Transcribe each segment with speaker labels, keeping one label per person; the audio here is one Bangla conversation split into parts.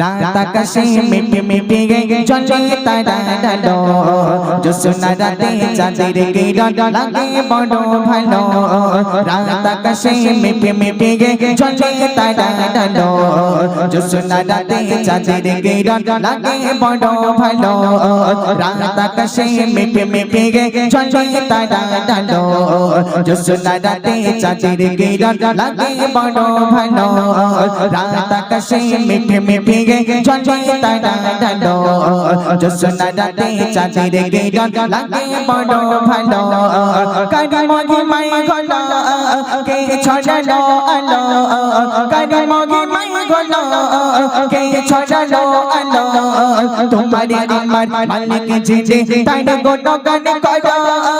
Speaker 1: রাত আকাশে মিটে মিটে চলে তারা ডালো জোসনা রাতে চাঁদের কিরণ লাগে বড় ভালো রাত আকাশে মিটে মিটে চলে তারা ডালো জোসনা রাতে চাঁদের কিরণ লাগে বড় ভালো রাত আকাশে মিটে মিটে চলে তারা ডালো জোসনা রাতে চাঁদের কিরণ লাগে বড় ভালো রাত আকাশে মিঠে মিঠে চলে তারা ডালো জোসনা রাতে চাঁদের কিরণ লাগে বড় ভালো কারি মগি মাই গলো কে ছড়ালো আলো কারি মগি মাই গলো কে ছড়ালো আলো তোমারে আমার মালিক জিনে তাই গোটো গান করো রাত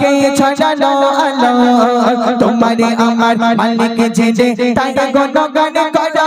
Speaker 1: কে ছড়ালো আলো? তোমারে আমার মালিক জেনে তাই গণ গণ করো।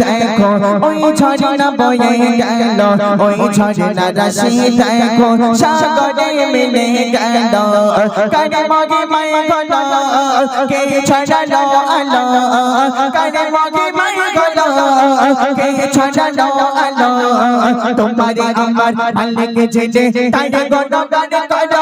Speaker 1: দেখো ওই ঝর্ণা বয়ে গেল ওই ঝর্ণা রাশি দেখো সাগরে মিলে গেল কানে মগে মাই গলো কে ছড়ালো আলো কানে মগে মাই গলো কে ছড়ালো আলো তোমারে আমার মালিক জেনে তাই গনো গান করো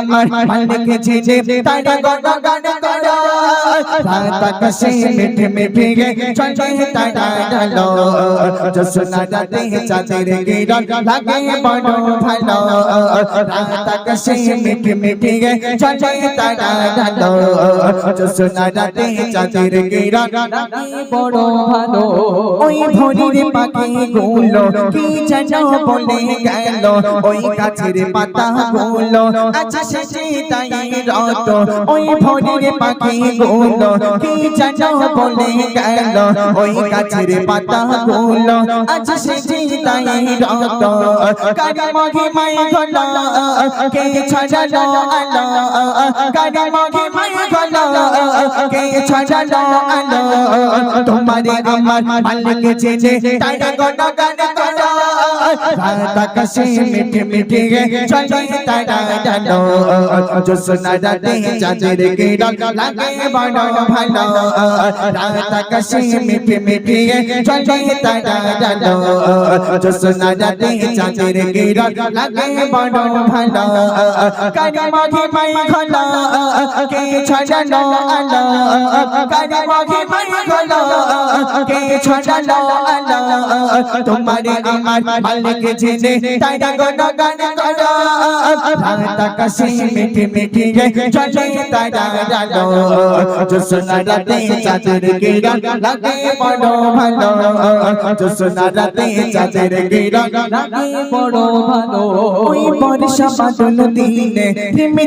Speaker 1: আমার মালিক জেনে তাই গণ গান করো রাত আকাশে মিঠে মিঠে চলে তারা ডালো জোসনা রাতে চাঁদের কিরণ, লাগে বড় ভালো। রাত আকাশে মিঠে মিঠে চলে তারা ডালো জোসনা রাতে চাঁদের কিরণ, লাগে বড় ভালো। ওই ভোরের পাখি গুলো কি যেন বলে গেল। ওই গাছের পাতা গুলো আচ্ছা সেটি তাই রত। ওই ভোরের পাখি গুলো কি যেন বলে গেল। ওই গাছের পাতা গুলো আচ্ছা সেটি তাই রত। কারি মাই গলো? কে ছড়ালো আলো? কারি মাই গলো? কে ছড়ালো আলো? তোমারে আমার মালিক জেনে তাই গণ গান করো। রাত আকাশে মিঠে মিঠে চলে তারা ডালো। জোসনা রাতে চাঁদের কিরণ লাগে বড় ভালো রাত আকাশে মিঠে মিঠে চলে তারা ডালো জোসনা রাতে চাঁদের কিরণ লাগে বড় ভালো কারি মাই গলো কে ছড়ালো আলো কারি মাই গলো কে ছড়ালো আলো তোমারে আমার মালিক জেনে তাই গণ গান করো রাত আকাশে মিঠে মিঠে চলে তারা ডালো জোসনা রাতে চাঁদের কিরণ লাগে বড় ভালো জোসনা রাতে চাঁদের কিরণ লাগে বড় ভালো ওই বর্ষা বাদল দিনে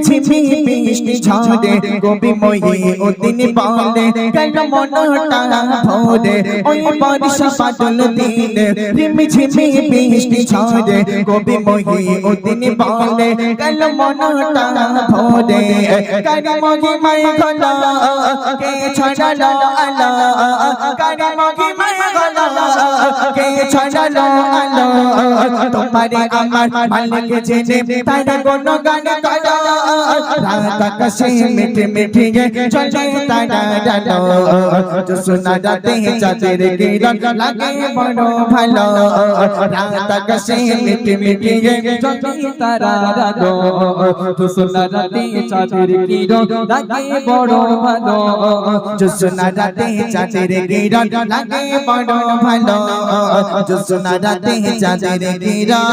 Speaker 1: ঝিমি ঝিমি বৃষ্টি ঝরে গোপী মই ও দিন বলে কেন মনটা ভরে? ওই বর্ষা বাদল দিনে ঝিমি ঝিমি বৃষ্টি ঝরে গোপী মই ও দিন বলে কেন মনটা ভরে? কেন মগে মাই গলো, কে ছড়ালো আলো? কেন মগে মাই গলো, কে ছড়ালো আলো? তোমারে আমার মালিক জেনে তার কোন গান করো। রাত আকাশে মিঠে মিঠে চলে তারা ডালো জোসনা রাতে চাঁদের কিরণ লাগে বড় ভালো। রাত আকাশে মিঠে মিঠে চলে তারা ডালো জোসনা রাতে চাঁদের কিরণ লাগে বড় ভালো। জোসনা রাতে চাঁদের কিরণ লাগে বড় ভালো। জোসনা রাতে চাঁদের কিরণ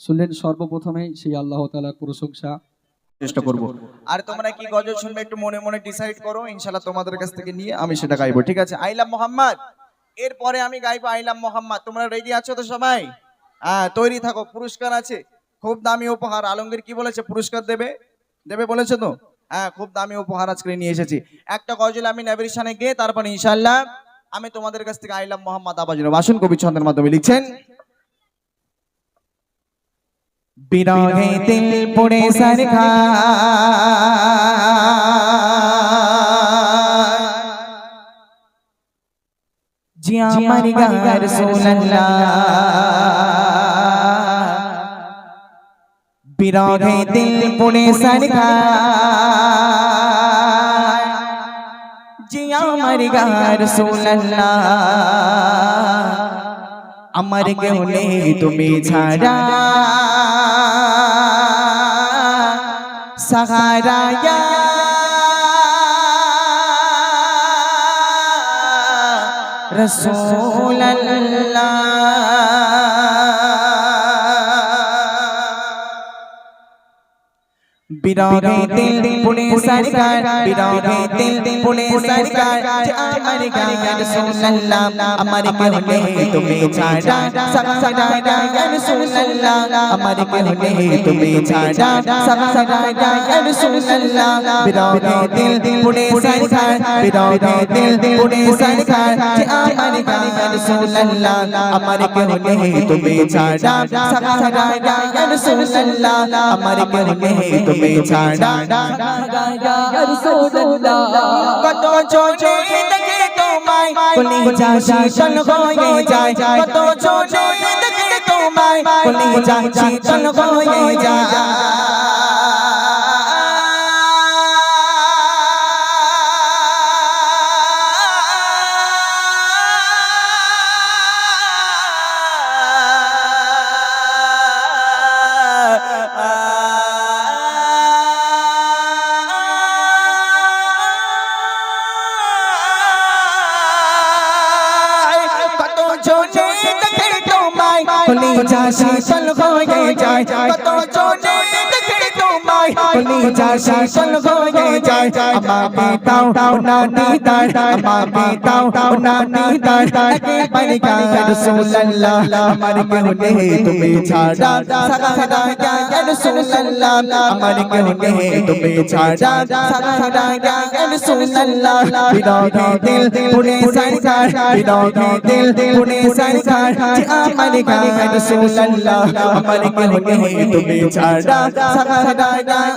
Speaker 2: শুনলেন সর্বপ্রথমে সেই আল্লাহ তাআলার প্রশংসা।
Speaker 3: চেষ্টা করব। আর তোমরা কি গজল শুনবে একটু মনে মনে ডিসাইড করো ইনশাআল্লাহ তোমাদের কাছ থেকে নিয়ে আমি সেটা গাইবো। ঠিক আছে? আইলাম মোহাম্মদ। এরপরে আমি গাইবো আইলাম মোহাম্মদ। তোমরা রেডি আছো তো সবাই? হ্যাঁ তৈরি থাকো পুরস্কার আছে। খুব দামি উপহার। আলমগীর কি বলেছে? পুরস্কার দেবে? দেবে বলেছে তো? হ্যাঁ খুব দামি উপহার আজকে নিয়ে এসেছি। একটা গজল আমি নবীর গিয়ে তারপরে ইনশাআল্লাহ আমি তোমাদের কাছ থেকে আইলাম মোহাম্মদ আবাজ বাসন কবি ছন্দের মাধ্যমে লিখছেন
Speaker 1: বিরহে দিল পুড়ে সরখা জি আমার গা রাসূলুল্লাহ বিরহে দিল পুড়ে সরখা জি আমার গা রাসূলুল্লাহ আমার কেউ নেই সাহারায়া। রসুল বিরহে দিল পুনে সরকার বিরহে দিল পুনে সরকার যে আমার গায়ে রাসূলুল্লাহ আমার কেউ নেই তুমি ছাড়া সারা গায়ে রাসূলুল্লাহ আমার কেউ নেই তুমি ছাড়া সারা গায়ে রাসূলুল্লাহ বিরহে দিল পুনে সরকার বিরহে দিল পুনে সরকার যে আমার গায়ে রাসূলুল্লাহ আমার কেউ নেই তুমি ছাড়া সারা গায়ে রাসূলুল্লাহ আমার কেউ নেই তুমি ছাড়া কত ছোটে দেখে তোমায় কলি যা শীতল হয়ে যায় কত ছোটে দেখে তোমায় কলি যা শীতল হয়ে যায় যায় কত জোনে দেখে তোমায় কলি যা শীতল হয়ে যায় আমাকে দাও না দিদার আমাকে দাও না দিদার একেবারে গা রাসূলুল্লাহ আমার কেউ নেই তুমি ছাড়া সাদা গা রাসূলুল্লাহ আমার কেউ নেই তুমি ছাড়া সাদা গা রাসূলুল্লাহ বিরোধী দিল পুনে সরকার বিরোধী দিল পুনে সরকার যে আমার গা রাসূলুল্লাহ আমার কেউ নেই তুমি ছাড়া সাদা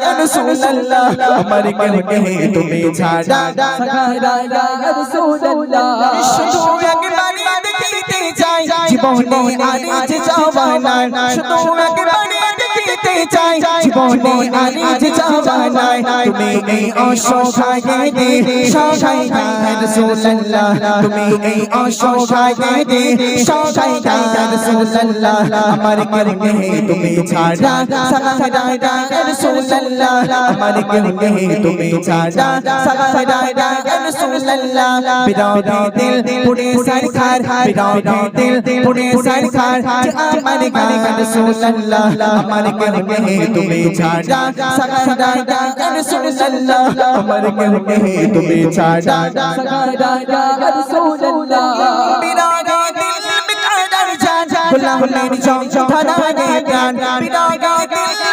Speaker 1: গা রাসূলুল্লাহ আমার কেউ নেই তুমি ছাড়া? শুধু একবারই দেখিতে চাই। জীবনে আর যে চাওয়া নাই শুধু একবারই দেখিতে চাই, জীবনে আর যে নাই, তুমি এই অসহায় দে সহায় রাসূলুল্লাহ তুমি এই অসহায় দে সহায় রাসূলুল্লাহ আমার কেউ তুমি ছাড়া, সহায় রাসূলুল্লাহ আমার কেউ তুমি ছাড়া, সহায় রাসূলুল্লাহ বিরোধী দিল পুরে সরকার, বিরোধী দিল পুরে সরকার আমার গায়ে রাসূলুল্লাহ আমার কেউ নেই তুমি ছাড়া সহায় রাসূলুল্লাহ আমার কেউ নেই তুমি ছাড়া বিরোধী দিল বিকাদার জান গোলামের জং ধরা গে প্রাণ বিরোধী দিল বিকাদার জান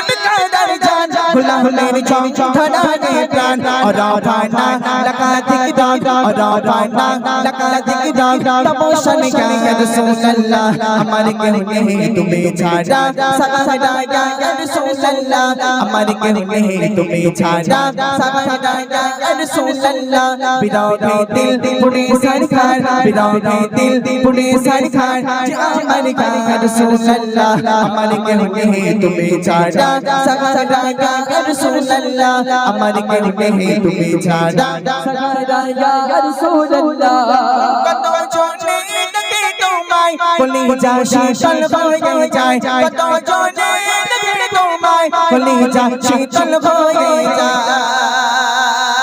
Speaker 1: खुला मेरी चौक धना ने प्राण। और राधाना लगा दिख दाग और राधाना लगा दिख दाग तमोशन क्या है रसूल अल्लाह हमारे घर में तुम्हें छाड़ा सगा हटाया या रसूल अल्लाह हमारे घर में तुम्हें छाड़ा सगा हटाया या रसूल अल्लाह बिदाने दिल, पुणे सरकार। के दिल, पुणे सरकार। हमारे घर रसूल अल्लाह हमारे घर में तुम्हें छाड़ा सगा सगा हटाया রসুল্লাহ আমার কেউ নেই তুমি ছাড়া? রসুল্লাহ কত চলে নাকি তোমায়? বলি যা শীতল হয়ে যায় কত চলে নাকি তোমায়? বলি যা শীতল হয়ে যায়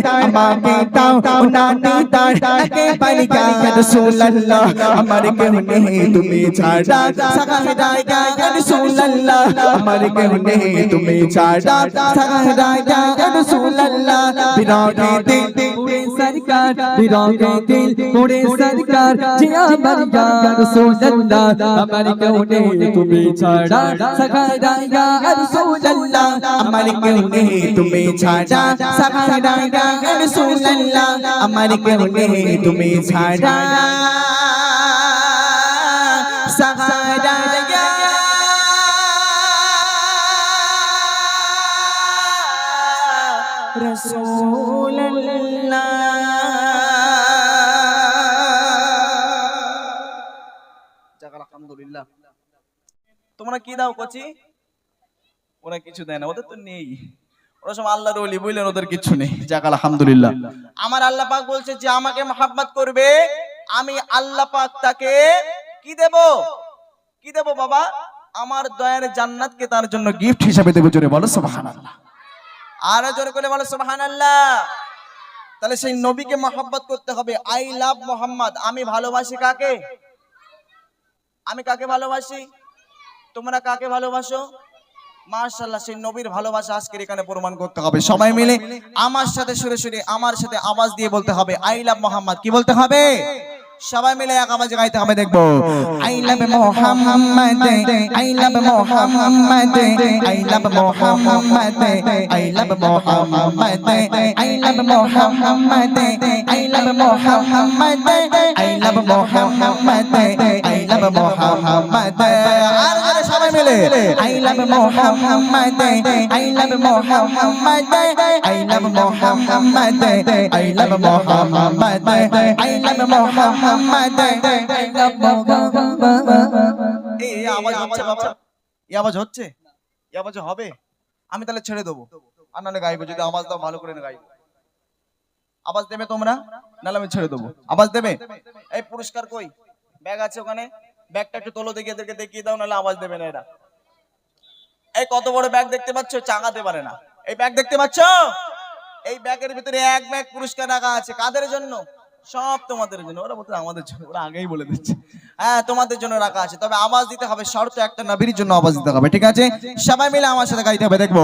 Speaker 1: তার আমাকে দাও নানি তার আগে পালিকা রাসূলুল্লাহ আমার কেউ নেই তুমি ছাড়া সাগাই রায়গা রাসূলুল্লাহ আমার কেউ নেই তুমি ছাড়া সাগাই রায়গা রাসূলুল্লাহ বিরাটি
Speaker 2: দিন সরকার বিরোধী দিল মোড়ে সরকার যে আমার ইয়ার সুজল্লা আমার কেউনে তুমি ছাড়া সখারা ইয়ার সুজল্লা
Speaker 1: আমার কেউনে তুমি ছাড়া সখারা ইয়ার সুজল্লা আমার কেউনে তুমি ছাড়া।
Speaker 3: তোমরা কি দাও কচি? ওরা কিছু দেয় না, ওদের তো নেই। ওরা সব আল্লাহর ওলি, বুঝলেন, ওদের কিছু নেই। আলহামদুলিল্লাহ। আমার আল্লাহ পাক বলছে যে আমাকে করবে, আমি আল্লাহ পাক তাকে কি দেব? কি দেব বাবা? আমার দয়ার জান্নাতকে তার জন্য গিফট দেবো, জোরে বলো, সুবহানাল্লাহ। আরও জোরে করে বলো, সুবহানাল্লাহ। তাহলে সেই নবীকে মহাব্বত করতে হবে। I love Muhammad. আমি ভালোবাসি কাকে? আমি কাকে ভালোবাসি? তোমরা কাকে ভালোবাসো? মার্শাল্লাহ সেই নবীর ভালোবাসা আজকের এখানে প্রমাণ করতে হবে। সবাই মিলে আমার সাথে সুরে সুরে, আমার সাথে আওয়াজ দিয়ে বলতে হবে, আই লাভ মোহাম্মদ। কি বলতে হবে? সবাই মিলে এক আওয়াজে গাইতে হবে, দেখব। I love Muhammad, I love Muhammad, I love Muhammad, I love Muhammad, I love Muhammad, I love Muhammad, I love Muhammad, I love Muhammad. মিলে I love Muhammad I love Muhammad I love Muhammad I love Muhammad I love Muhammad I love এই এই আওয়াজ হচ্ছে বাবা এই আওয়াজ হচ্ছে? এই আওয়াজ হবে? আমি তাহলে ছেড়ে দেবো। আর নাহলে গাইবো যদি আওয়াজ দাও ভালো করে গাইবো। আওয়াজ দেবে তোমরা? নাহলে আমি ছেড়ে দেবো। আওয়াজ দেবে? এই পুরস্কার কই? ব্যাগ আছে ওখানে? ব্যাগটা একটু তোলো দেখে, এদেরকে দেখিয়ে দাও, নাহলে আওয়াজ দেবে না এরা। এই কত বড় ব্যাগ দেখতে পাচ্ছ? চাঙাতে পারে না। এই ব্যাগ দেখতে পাচ্ছ? এই ব্যাগের ভিতরে এক ব্যাগ পুরস্কার রাখা আছে। কাদের জন্য? সব তোমাদের জন্য। ওরা বলতে আমাদের জন্য। ওরা আগেই বলে দিচ্ছে। হ্যাঁ তোমাদের জন্য রাখা আছে তবে আওয়াজ দিতে হবে শর্ত একটা নবীর জন্য আওয়াজ দিতে হবে ঠিক আছে সবাই মিলে আমার সাথে গাইতে হবে দেখব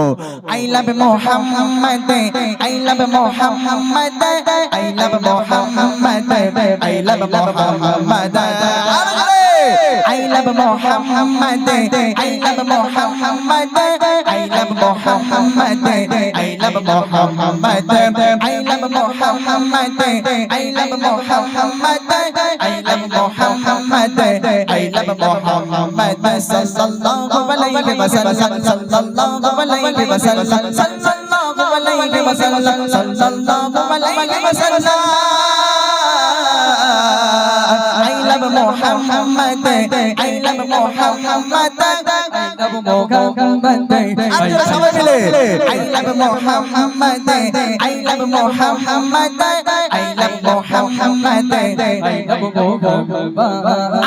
Speaker 3: I love Muhammad I love Muhammad I love Muhammad I love Muhammad I love Muhammad. I love Muhammad. I love Muhammad. I love Muhammad. I love Muhammad. I love Muhammad. I love Muhammad. I love Muhammad. Sallallahu alayhi wa sallam. Sallallahu alayhi wa sallam. Sallallahu alayhi wa sallam. Sallallahu alayhi wa sallam. I love Muhammad. I love Muhammad. আপনারা সবাই মিলে.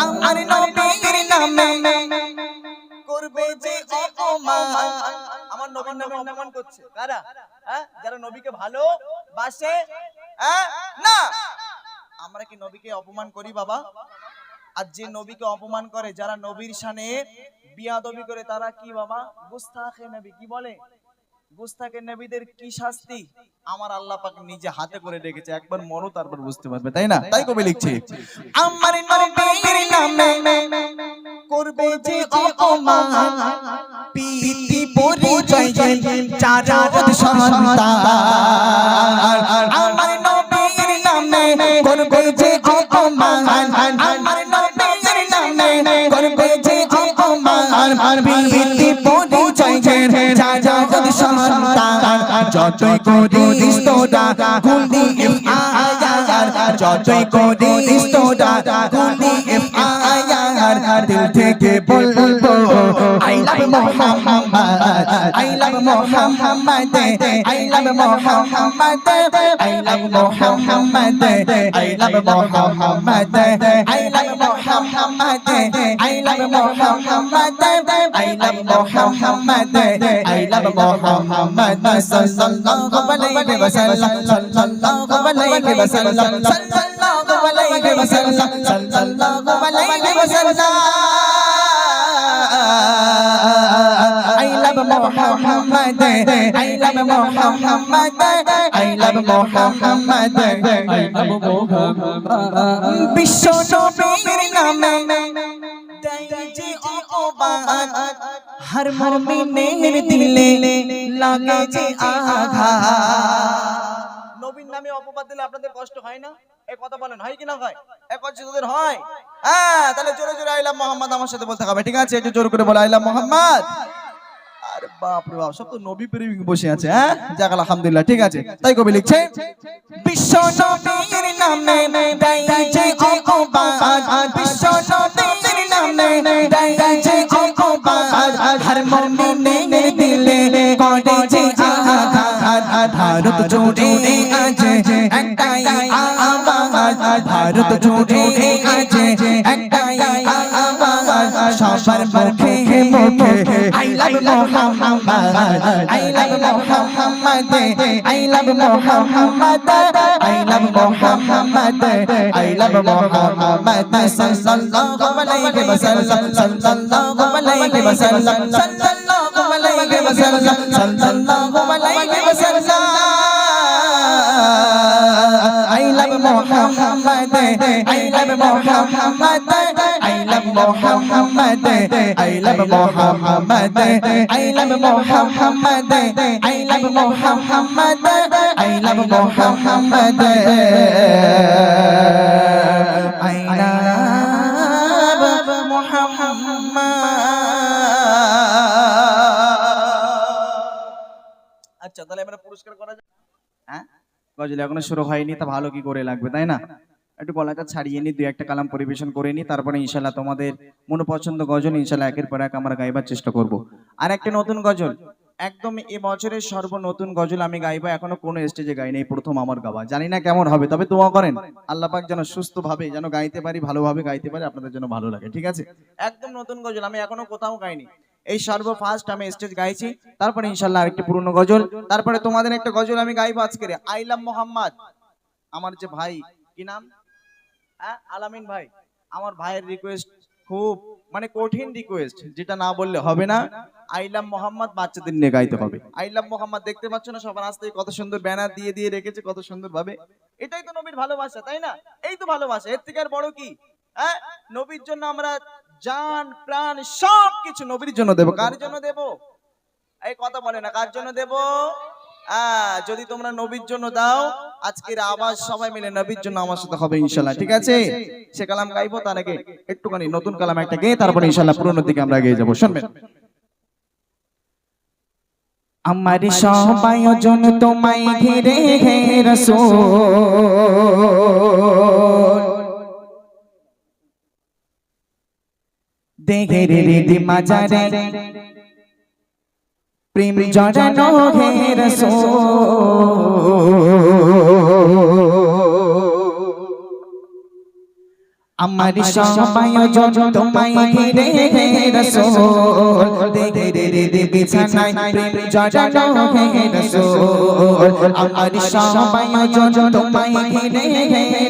Speaker 3: আমার নবীর নামে করবে যে
Speaker 1: অপমান
Speaker 3: আমার নবীর নামে অপমান করছে। কারা হ্যাঁ? যারা নবীকে ভালো বাসে হ্যাঁ? না! আমরা কি নবীকে অপমান করি বাবা? আর যে নবীকে অপমান করে যারা নবীর শানে বিয়াদবি করে তারা কি বাবা? গুস্তাখে নবী। কি বলে? গুস্তাখে নবীদের কি শাস্তি? আমার আল্লাহ পাক নিজে হাতে করে রেখেছে। একবার মরো, তারপর বুঝতে পারবে, তাই না? তাই কবি লিখছে।
Speaker 1: আমার নবীর নামে করবে যে অপমান। পিতি পরিচয় যে চারাত সন্তান। আমার নবীর নামে করবে যে যতই করিস তোরা গুলি আয়ার যতই করিস তোরা গুলি আয়ার দিল থেকে বলব I love Muhammad I love Muhammad I love Muhammad I love Muhammad I love Muhammad I love Muhammad I love Muhammad I love Muhammad I love Muhammad সাল্লাল্লাহু আলাইহি ওয়াসাল্লাম সাল্লাল্লাহু আলাইহি ওয়াসাল্লাম সাল্লাল্লাহু আলাইহি ওয়াসাল্লাম সাল্লাল্লাহু আলাইহি ওয়াসাল্লাম I love Muhammad. I love Muhammad. I love Muhammad.
Speaker 2: Abu Mohammad
Speaker 1: বিশ্ব নবীর নামে দেয় যে অবাদ হর মুমিনের দিলে লাগে যে আঘাত।
Speaker 3: দিলে আপনাদের কষ্ট হয় না? এই কথা বলেন, হয় কি না হয়? এক কষ্ট তোদের হয় হ্যাঁ তাহলে জোরে জোরে আইলাম মোহাম্মদ আমার সাথে বলতে হবে, ঠিক আছে? একটু জোর করে বলে আইলাম মোহাম্মদ। আরে সব তো
Speaker 1: ভারত জুড়ে আছে একটাই আওয়াজ। ভারত জুড়ে আছে একটাই আওয়াজ। সবার মুখে মুখে I love Muhammad I love Muhammad I love Muhammad I love Muhammad I love Muhammad সাল্লাল্লাহু আলাইহি ওয়াসাল্লাম সাল্লাল্লাহু আলাইহি ওয়াসাল্লাম সাল্লাল্লাহু আলাইহি ওয়াসাল্লাম সাল্লাল্লাহু Muhammad I love Muhammad I love Muhammad I love Muhammad I love Muhammad I love Muhammad I love Muhammad I love Muhammad
Speaker 3: আচ্ছা তাহলে আমরা পুরস্কার করা যায় হ্যাঁ গজল এখনও শুরু হয়নি, তা ভালো কি করে লাগবে, তাই না? একটু গলাটা ছাড়িয়ে নি, দুই একটা কালাম পরিবেশন করে নি, তারপরে ইনশাল্লাহ তোমাদের মনোপছন্দ গজল ইনশাল্লাহ একের পর এক আমরা গাইবার চেষ্টা করব। আর একটা নতুন গজল, একদম এ বছরের সর্ব নতুন গজল আমি গাইবো, এখনও কোনো স্টেজে গাই এই প্রথম আমার গাওয়া, জানি না কেমন হবে, তবে দোয়া করেন, আল্লাহ পাক যেন সুস্থ ভাবে যেন গাইতে পারি, ভালোভাবে গাইতে পারি, আপনাদের জন্য ভালো লাগে, ঠিক আছে? একদম নতুন গজল, আমি এখনও কোথাও গাইনি এই সর্ব ফার্স্ট আমি স্টেজ গাইছি। তারপরে ইনশাল্লাহ আরেকটি পুরনো গজল। তারপরে তোমাদের একটা গজল আমি গাইবো আজকে আইলাম মোহাম্মদ। আমার যে ভাই, কি নাম? হ্যাঁ আলামিন ভাই। আমার ভাইয়ের রিকোয়েস্ট খুব মানে কঠিন রিকোয়েস্ট যেটা না বললে হবে না। আইলাম মোহাম্মদ বাচ্চাদের নিয়ে গাইতে হবে। আইলাম মোহাম্মদ, দেখতে পাচ্ছ না সবার আসতে কত সুন্দর ব্যানার দিয়ে দিয়ে রেখেছে, কত সুন্দর ভাবে এটাই তো নবীর ভালোবাসা, তাই না? এই তো ভালোবাসা, এর থেকে আর বড় কি? হ্যাঁ নবীর জন্য আমরা জান, প্রাণ সব কিছু নবীর জন্য দেব। কার জন্য দেব? এই কথা বলে না, কার জন্য দেব? যদি তোমরা নবীর জন্য দাও, আজকের আওয়াজ সবাই মিলে নবীর জন্য আমার সাথে হবে ইনশাল্লাহ ঠিক আছে? সে কালাম গাইবো, তার আগে একটুখানি নতুন কালাম একটা গেয়ে, তারপরে ইনশাল্লাহ পুরোনো দিকে আমরা এগিয়ে যাব, শুনবেন?
Speaker 1: আমার সবাই জন তোমায় ঘিরে হে রসূল। দেখে রে রে মাজারে প্রেম জড়ানো হে রসূল আমার সবাই জন তোমায় ঘিরে রসোল দেখে রে রে রে বিছানায় প্রেম জড়ানো হে রসোল আমার সবাই জন তোমায় ঘিরে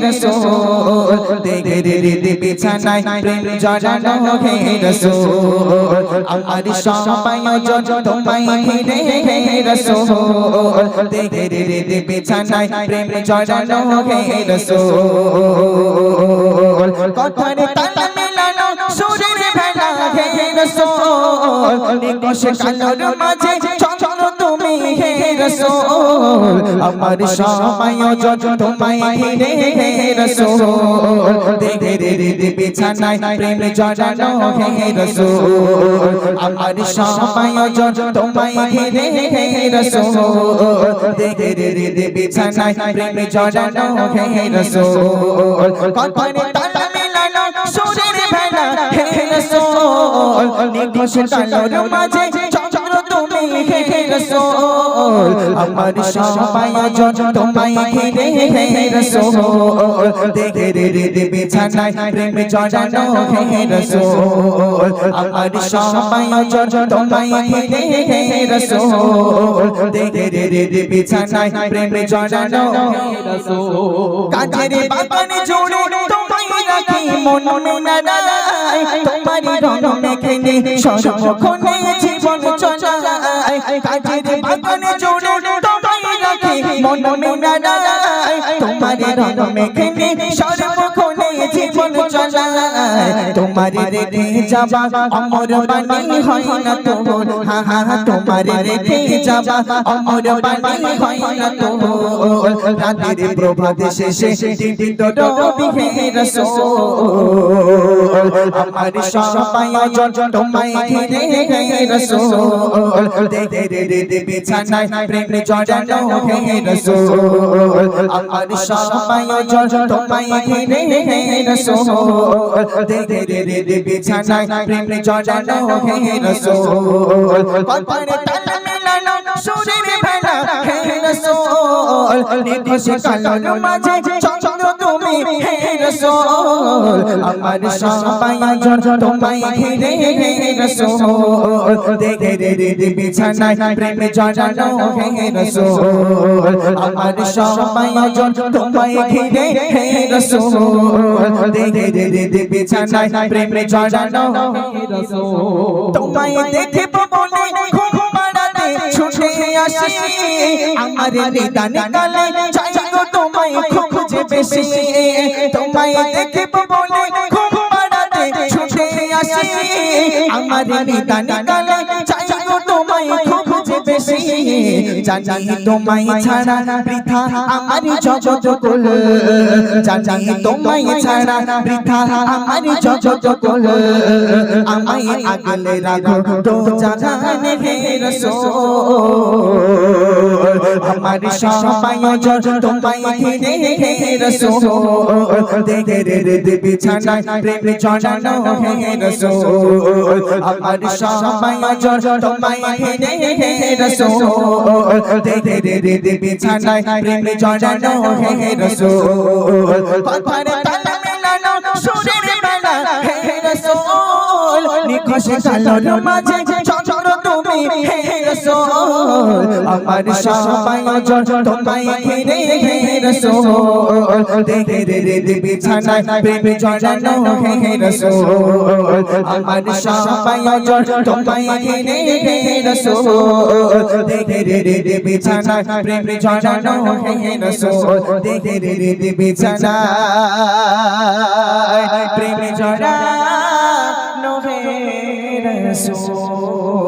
Speaker 1: রসোল দেখে রে রে রে বিছানায় প্রেম জড়ানো হে রসোল আমার সবাই জন তোমায় ঘিরে রসোল দেখে রে রে রে বিছানায় প্রেম জড়ানো হে রসোল কথার তাল মিলানো সুরের ভেলা হে রসোল নিকশে কালোর মাঝে চঞ্চল তুমি হে রসোল আমার সময় যত তোমায় ঘিরে হে রসোল দেখে রে রে বিছানায় প্রেম জড়ানো হে রসোল আমার সময় যত তোমায় ঘিরে হে রসোল দেখে রে রে বিছানায় প্রেম জড়ানো হে রসোল কথার তাল হে রসোল নিকশে কালোর মাঝে চঞ্চল তুমি হে রসোল। আমার সবাই যত তোমায় ঘিরে হে রসোল। দেখে রে রে বিছানায় প্রেম জড়ানো হে রসোল। আমার মন মেনারায় তোমারই রং মেঘেনে সর্বক্ষণে জীবন চলায়। কাজের বাগানে জোড়ে তোমায় রাখে মন মেনারায় তোমারই রং মেঘেনে সর্বক্ষণে জীবন তোমারই রেখে যাবা অমর বাণী হয় না তো হা হা তোমারই রেখে যাবা অমর বাণী হয় না তো রাতের প্রভাত শেষে দিদি তো হে রসোল। আমার সবাই জন তোমায় ঘিরে হে রসোল। দেখে রে রে বিছানায় প্রেম জড়ানো হে রসোল। আমার সবাই জন তোমায় ঘিরে হে রসোল। রসোল দেখে রে রে রে বিছানায় প্রেম জড়ানো হে রসোল রে রে বিছানায় প্রেম জড়ানো তোমায় দেখে বলে ঘুম পাড়াতে ছুটে আসি। আমার নিদান কালে চাই গো তোমায় খুঁজে বেশি। তোমায় দেখে বলে ঘুম পাড়াতে ছুটে আসি। আমার নিদান কালে চাই গো তোমায় জানি তোমায় ছাড়া বৃথা আমার জগৎ কুল। জানি তোমায় ছাড়া বৃথা আমার জগৎ কুল। আমায় আগলে রাখো তো জাগানে হে রসোল। আমার সবাই জন তোমায় ঘিরে হে রসোল। দেখে রে রে বিছানায় প্রেম জড়ানো হে রসোল। আমার সবাই জন তোমায় ঘিরে হে রসোল। দেখে রে রে রে বিছানায় প্রেম জড়ানো হে রসোল কথার তাল মেলানো সুরের বেলা হে রসোল নিখোশে কালোর মাঝে চঞ্চল তুমি হে রসোল আমার সবাই জন তোমায় ঘিরে হে রসোল দেখে রে রে রে বিছানায় প্রেম জড়ানো হে রসোল আমার সবাই জন তোমায় ঘিরে হে রসোল দেখে রে রে রে বিছানায় প্রেম জড়ানো হে রসোল দেখে রে রে রে বিছানায় প্রেম জড়ানো হে রসোল